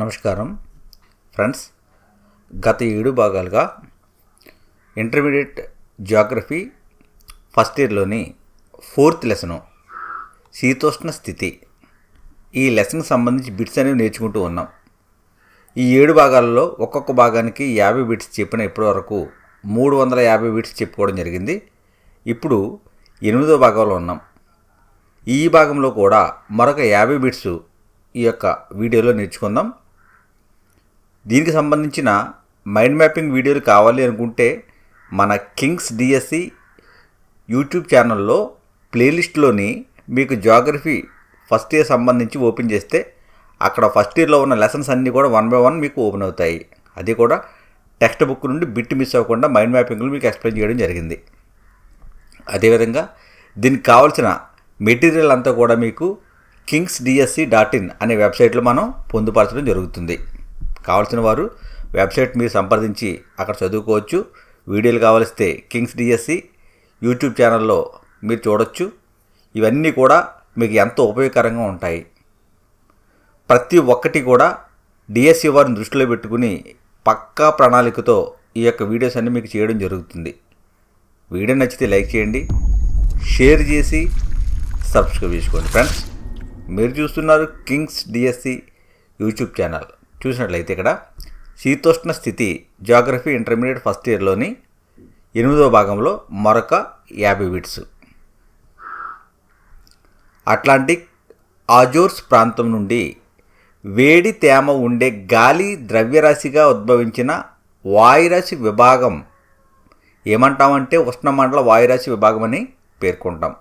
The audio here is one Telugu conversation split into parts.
నమస్కారం. ఫ్రెండ్స్ గత ఏడు భాగాలుగా ఇంటర్మీడియట్ జాగ్రఫీ ఫస్ట్ ఇయర్లోని ఫోర్త్ లెసను శీతోష్ణ స్థితి ఈ లెసన్కి సంబంధించి బిట్స్ అనేవి నేర్చుకుంటూ ఉన్నాం. ఈ ఏడు భాగాలలో ఒక్కొక్క భాగానికి యాభై బిట్స్ చెప్పిన ఇప్పటివరకు మూడు వందల యాభై బిట్స్ చెప్పుకోవడం జరిగింది. ఇప్పుడు ఎనిమిదో భాగంలో ఉన్నాం. ఈ భాగంలో కూడా మరొక యాభై బిట్స్ ఈ యొక్క వీడియోలో నేర్చుకుందాం. దీనికి సంబంధించిన మైండ్ మ్యాపింగ్ వీడియోలు కావాలి అనుకుంటే మన కింగ్స్ డిఎస్సి యూట్యూబ్ ఛానల్లో ప్లేలిస్ట్లోని మీకు జాగ్రఫీ ఫస్ట్ ఇయర్ సంబంధించి ఓపెన్ చేస్తే అక్కడ ఫస్ట్ ఇయర్లో ఉన్న లెసన్స్ అన్నీ కూడా వన్ బై వన్ మీకు ఓపెన్ అవుతాయి. అది కూడా టెక్స్ట్ బుక్ నుండి బిట్ మిస్ అవ్వకుండా మైండ్ మ్యాపింగ్లో మీకు ఎక్స్ప్లెయిన్ చేయడం జరిగింది. అదేవిధంగా దీనికి కావాల్సిన మెటీరియల్ అంతా కూడా మీకు కింగ్స్ డిఎస్సి డాట్ ఇన్ అనే వెబ్సైట్లో మనం పొందుపరచడం జరుగుతుంది. కావాల్సిన వారు వెబ్సైట్ మీరు సంప్రదించి అక్కడ చదువుకోవచ్చు. వీడియోలు కావలిస్తే కింగ్స్ డిఎస్సి యూట్యూబ్ ఛానల్లో మీరు చూడొచ్చు. ఇవన్నీ కూడా మీకు ఎంతో ఉపయోగకరంగా ఉంటాయి. ప్రతి ఒక్కటి కూడా డిఎస్సి వారిని దృష్టిలో పెట్టుకుని పక్కా ప్రణాళికతో ఈ యొక్క వీడియోస్ అన్ని మీకు చేయడం జరుగుతుంది. వీడియో నచ్చితే లైక్ చేయండి షేర్ చేసి సబ్స్క్రైబ్ చేసుకోండి. ఫ్రెండ్స్ మీరు చూస్తున్నారు కింగ్స్ డిఎస్సి యూట్యూబ్ ఛానల్. చూసినట్లయితే ఇక్కడ శీతోష్ణ స్థితి జాగ్రఫీ ఇంటర్మీడియట్ ఫస్ట్ ఇయర్లోని ఎనిమిదో భాగంలో మరొక యాభై బిట్స్ అట్లాంటిక్ ఆజోర్స్ ప్రాంతం నుండి వేడి తేమ ఉండే గాలి ద్రవ్యరాశిగా ఉద్భవించిన వాయురాశి విభాగం ఏమంటామంటే ఉష్ణమండల వాయురాశి విభాగం అని పేర్కొంటాం.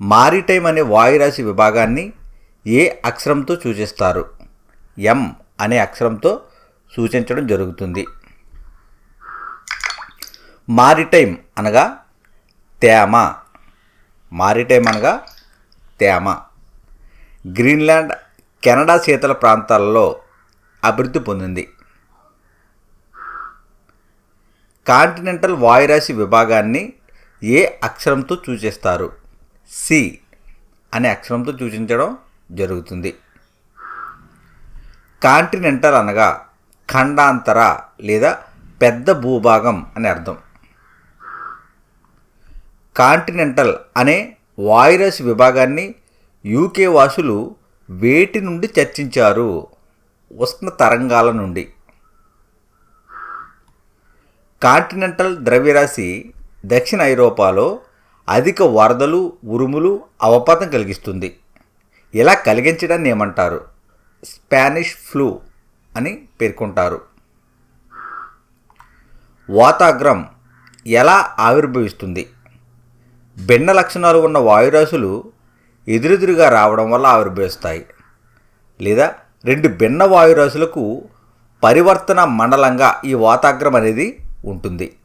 మారిటైమ్ అనే వాయురాశి విభాగాన్ని ఏ అక్షరంతో సూచిస్తారు? ఎం అనే అక్షరంతో సూచించడం జరుగుతుంది. మారిటైమ్ అనగా తేమ. మారిటైమ్ అనగా తేమ. గ్రీన్లాండ్ కెనడా శీతల ప్రాంతాలలో అభివృద్ధి పొందింది. కాంటినెంటల్ వాయురాశి విభాగాన్ని ఏ అక్షరంతో సూచిస్తారు? సి అనే అక్షరంతో సూచించడం జరుగుతుంది. కాంటినెంటల్ అనగా ఖండాంతర లేదా పెద్ద భూభాగం అని అర్థం. కాంటినెంటల్ అనే వాయురాశి విభాగాన్ని యూకే వాసులు వేటి నుండి చర్చించారు. ఉష్ణ తరంగాల నుండి. కాంటినెంటల్ ద్రవ్యరాశి దక్షిణ ఐరోపాలో అధిక వరదలు ఉరుములు అవపాతం కలిగిస్తుంది. ఇలా కలిగించడాన్ని ఏమంటారు? స్పానిష్ ఫ్లూ అని పేర్కొంటారు. వాతాగ్రం ఎలా ఆవిర్భవిస్తుంది? భిన్న లక్షణాలు ఉన్న వాయురాశులు ఎదురెదురుగా రావడం వల్ల ఆవిర్భవిస్తాయి. లేదా రెండు భిన్న వాయురాశులకు పరివర్తన మండలంగా ఈ వాతాగ్రం అనేది ఉంటుంది.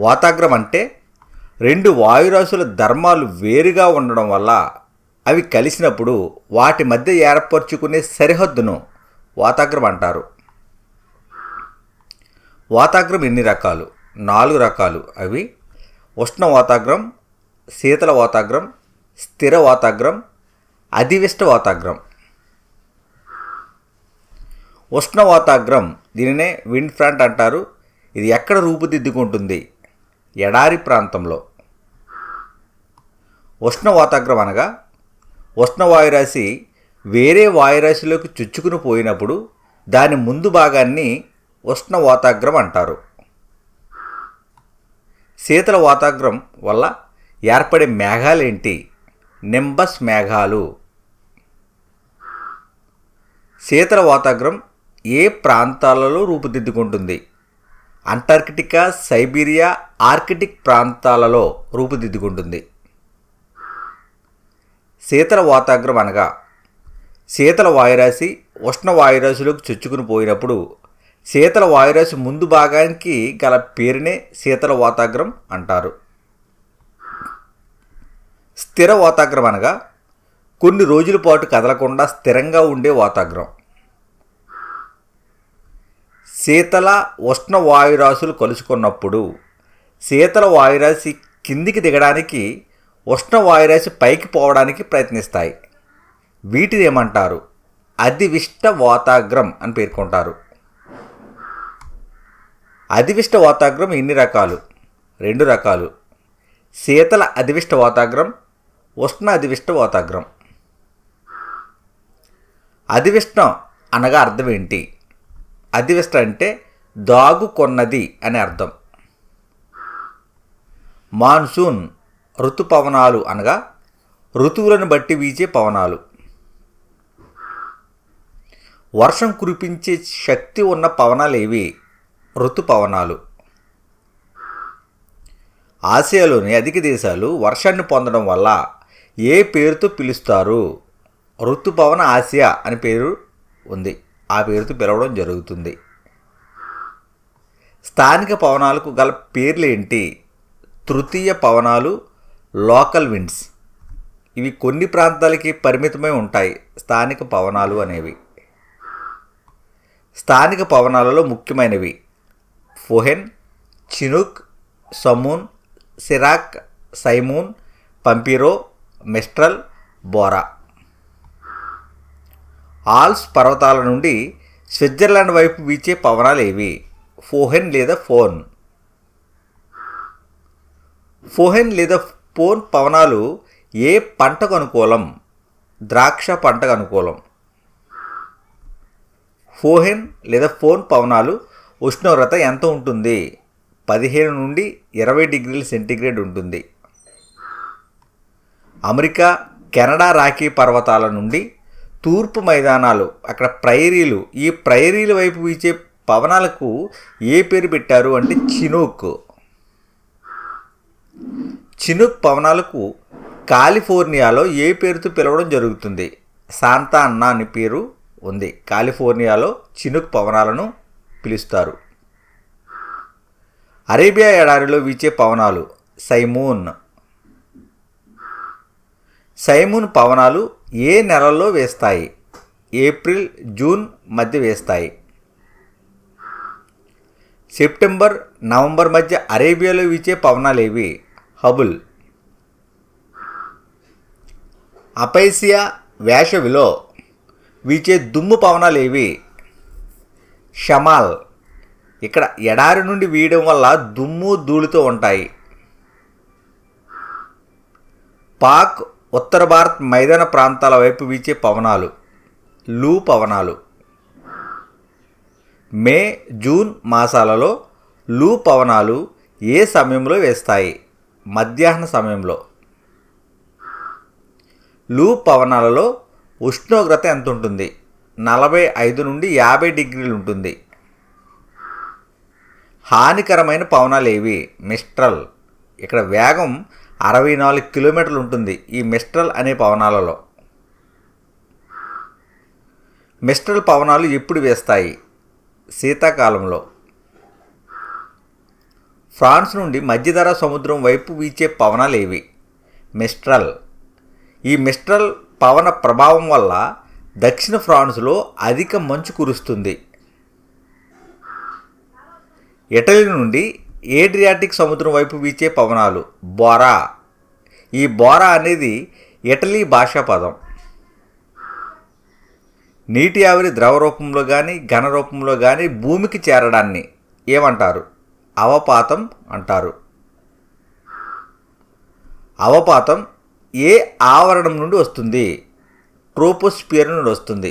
వాతాగ్రం అంటే రెండు వాయురాశుల ధర్మాలు వేరుగా ఉండడం వల్ల అవి కలిసినప్పుడు వాటి మధ్య ఏర్పరచుకునే సరిహద్దును వాతాగ్రం అంటారు. వాతాగ్రం ఎన్ని రకాలు? నాలుగు రకాలు అవి. ఉష్ణ వాతాగ్రం శీతల వాతాగ్రం స్థిర వాతాగ్రం అధివిష్ట వాతాగ్రం ఉష్ణ వాతాగ్రం దీనినే విండ్ ఫ్రంట్ అంటారు. ఇది ఎక్కడ రూపుదిద్దుకుంటుంది? ఎడారి ప్రాంతంలో. ఉష్ణ వాతాగ్రం అనగా ఉష్ణ వాయురాశి వేరే వాయురాశిలోకి చుచ్చుకుని పోయినప్పుడు దాని ముందు భాగాన్ని ఉష్ణ వాతాగ్రం అంటారు. శీతల వాతాగ్రం వల్ల ఏర్పడే మేఘాలేంటి? నింబస్ మేఘాలు. శీతల వాతాగ్రం ఏ ప్రాంతాలలో రూపుదిద్దుకుంటుంది? అంటార్కిటికా సైబీరియా ఆర్కిటిక్ ప్రాంతాలలో రూపుదిద్దుకుంటుంది. శీతల వాతాగ్రం అనగా శీతల వాయురాశి ఉష్ణ వాయురాశిలోకి చొచ్చుకుని పోయినప్పుడు శీతల వాయురాశి ముందు భాగానికి గల పేరునే శీతల వాతాగ్రం అంటారు. స్థిర వాతాగ్రం అనగా కొన్ని రోజుల పాటు కదలకుండా స్థిరంగా ఉండే వాతాగ్రం శీతల ఉష్ణ వాయురాశులు కలుసుకున్నప్పుడు శీతల వాయురాశి కిందికి దిగడానికి ఉష్ణ వాయురాశి పైకి పోవడానికి ప్రయత్నిస్తాయి. వీటిని ఏమంటారు? అధివిష్ట వాతాగ్రం అని పేర్కొంటారు. అధివిష్ట వాతాగ్రం ఎన్ని రకాలు? రెండు రకాలు. శీతల అధివిష్ట వాతాగ్రం ఉష్ణ అధివిష్ట వాతాగ్రం. అధివిష్టం అనగా అర్థం ఏంటి? అధివిష్ట అంటే దాగుకొన్నది అని అర్థం. మాన్సూన్ ఋతుపవనాలు అనగా ఋతువులను బట్టి వీచే పవనాలు. వర్షం కురిపించే శక్తి ఉన్న పవనాలు ఏవి ఋతుపవనాలు. ఆసియాలోని అధిక దేశాలు వర్షాన్ని పొందడం వల్ల ఏ పేరుతో పిలుస్తారు? ఋతుపవన ఆసియా అని పేరు ఉంది. ఆ పేరుతో పిలవడం జరుగుతుంది. స్థానిక పవనాలకు గల పేర్లు ఏంటి? తృతీయ పవనాలు లోకల్ విండ్స్. ఇవి కొన్ని ప్రాంతాలకి పరిమితమై ఉంటాయి. స్థానిక పవనాలు అనేవి. స్థానిక పవనాలలో ముఖ్యమైనవి. Foehn chinook samoon sirocco simoom pampero mistral bora. Alps పర్వతాల నుండి స్విట్జర్లాండ్ వైపు వీచే పవనాలు ఏవి ఫోహెన్ లేదా ఫోన్. ఫోహెన్ లేదా ఫోన్ పవనాలు ఏ పంటకు అనుకూలం? ద్రాక్ష పంటకు అనుకూలం. ఫోహెన్ లేదా ఫోన్ పవనాలు ఉష్ణోగ్రత ఎంత ఉంటుంది? పదిహేను నుండి ఇరవై డిగ్రీల సెంటీగ్రేడ్ ఉంటుంది. అమెరికా కెనడా రాకీ పర్వతాల నుండి తూర్పు మైదానాలు అక్కడ ప్రైరీలు ఈ ప్రైరీల వైపు వీచే పవనాలకు ఏ పేరు పెట్టారు అంటే చినూక్. చినుక్ పవనాలకు కాలిఫోర్నియాలో ఏ పేరుతో పిలవడం జరుగుతుంది? శాంతా అన్నా అని పేరు ఉంది. కాలిఫోర్నియాలో చినుక్ పవనాలను పిలుస్తారు. అరేబియా ఎడారిలో వీచే పవనాలు సైమూన్. సైమూన్ పవనాలు ఏ నెలల్లో వేస్తాయి? ఏప్రిల్ జూన్ మధ్య వేస్తాయి. సెప్టెంబర్ నవంబర్ మధ్య అరేబియాలో వీచే పవనాలు ఏవి హబుల్. అపైసియా వేసవిలో వీచే దుమ్ము పవనాలు ఏవి షమాల్. ఇక్కడ ఎడారి నుండి వీయడం వల్ల దుమ్ము ధూళితో ఉంటాయి. పాక్ ఉత్తర భారత్ మైదాన ప్రాంతాల వైపు వీచే పవనాలు లూ పవనాలు. మే జూన్ మాసాలలో లూ పవనాలు ఏ సమయంలో వేస్తాయి? మధ్యాహ్న సమయంలో. లూ పవనాలలో ఉష్ణోగ్రత ఎంత ఉంటుంది నలభై ఐదు నుండి యాభై డిగ్రీలు ఉంటుంది. హానికరమైన పవనాలు ఏవి? మిస్ట్రల్. ఇక్కడ వేగం అరవై నాలుగు కిలోమీటర్లు ఉంటుంది ఈ మిస్ట్రల్ అనే పవనాలలో. మిస్ట్రల్ పవనాలు ఎప్పుడు వేస్తాయి? శీతాకాలంలో. ఫ్రాన్స్ నుండి మధ్యధరా సముద్రం వైపు వీచే పవనాలు ఏవి? మిస్ట్రల్. ఈ మిస్ట్రల్ పవన ప్రభావం వల్ల దక్షిణ ఫ్రాన్స్లో అధిక మంచు కురుస్తుంది. ఇటలీ నుండి ఏడ్రియాటిక్ సముద్రం వైపు వీచే పవనాలు. బోరా. ఈ బోరా అనేది ఇటలీ భాషా పదం. నీటి ఆవిరి ద్రవ రూపంలో కానీ ఘన రూపంలో కానీ భూమికి చేరడాన్ని ఏమంటారు? అవపాతం అంటారు. అవపాతం ఏ ఆవరణం నుండి వస్తుంది? ట్రోపోస్పియర్ నుండి వస్తుంది.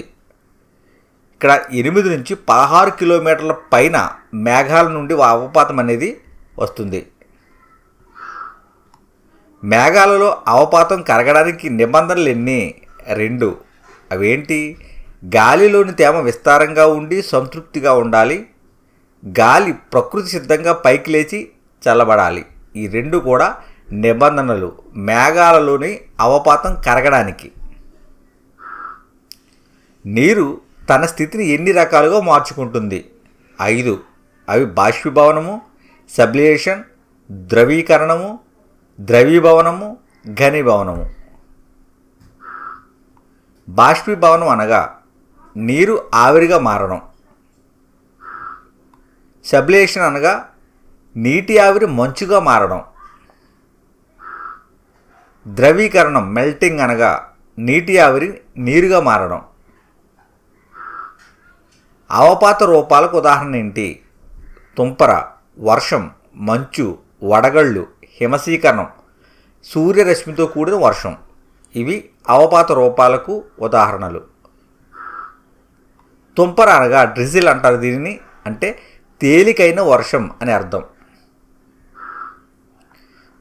ఇక్కడ ఎనిమిది నుంచి పదహారు కిలోమీటర్ల పైన మేఘాల నుండి అవపాతం అనేది వస్తుంది. మేఘాలలో అవపాతం కరగడానికి నిబంధనలు ఎన్ని? రెండు. అవేంటి? గాలిలోని తేమ విస్తారంగా ఉండి సంతృప్తిగా ఉండాలి. గాలి ప్రకృతి సిద్ధంగా పైకి లేచి చల్లబడాలి. ఈ రెండు కూడా నిబంధనలు. మేఘాలలోని అవపాతం కరగడానికి. నీరు తన స్థితిని ఎన్ని రకాలుగా మార్చుకుంటుంది? ఐదు. అవి బాష్పీభవనము సబ్లియేషన్ ద్రవీకరణము ద్రవీభవనము ఘనీభవనము. బాష్పీభవనం అనగా నీరు ఆవిరిగా మారడం. సబ్లియేషన్ అనగా నీటి ఆవిరి మంచుగా మారడం. ద్రవీకరణం మెల్టింగ్ అనగా నీటి ఆవిరి నీరుగా మారడం. అవపాత రూపాలకు ఉదాహరణ ఏంటి? తుంపర. వర్షం మంచు వడగళ్ళు హిమసీకరణం సూర్యరశ్మితో కూడిన వర్షం. ఇవి అవపాత రూపాలకు ఉదాహరణలు. తుంపర అనగా డ్రిజిల్ అంటారు దీనిని అంటే తేలికైన వర్షం అని అర్థం.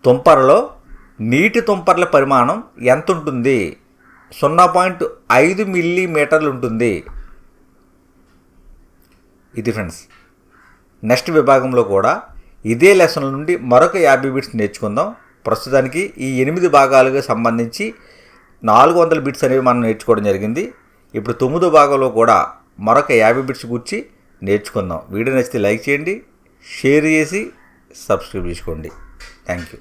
తుంపరలో నీటి తుంపర్ల పరిమాణం ఎంత ఉంటుంది సున్నా పాయింట్ ఐదు మిల్లీమీటర్లు ఉంటుంది. ఇది ఫ్రెండ్స్ నెక్స్ట్ విభాగంలో కూడా ఇదే లెసన్ నుండి మరొక యాభై బిట్స్ నేర్చుకుందాం. ప్రస్తుతానికి ఈ ఎనిమిది భాగాలుగా సంబంధించి నాలుగు వందల బిట్స్ అనేవి మనం నేర్చుకోవడం జరిగింది. ఇప్పుడు తొమ్మిదో భాగంలో కూడా మరొక యాభై బిట్స్ గురించి నేర్చుకుందాం. వీడియో నచ్చితే లైక్ చేయండి షేర్ చేసి సబ్స్క్రైబ్ చేసుకోండి. Thank you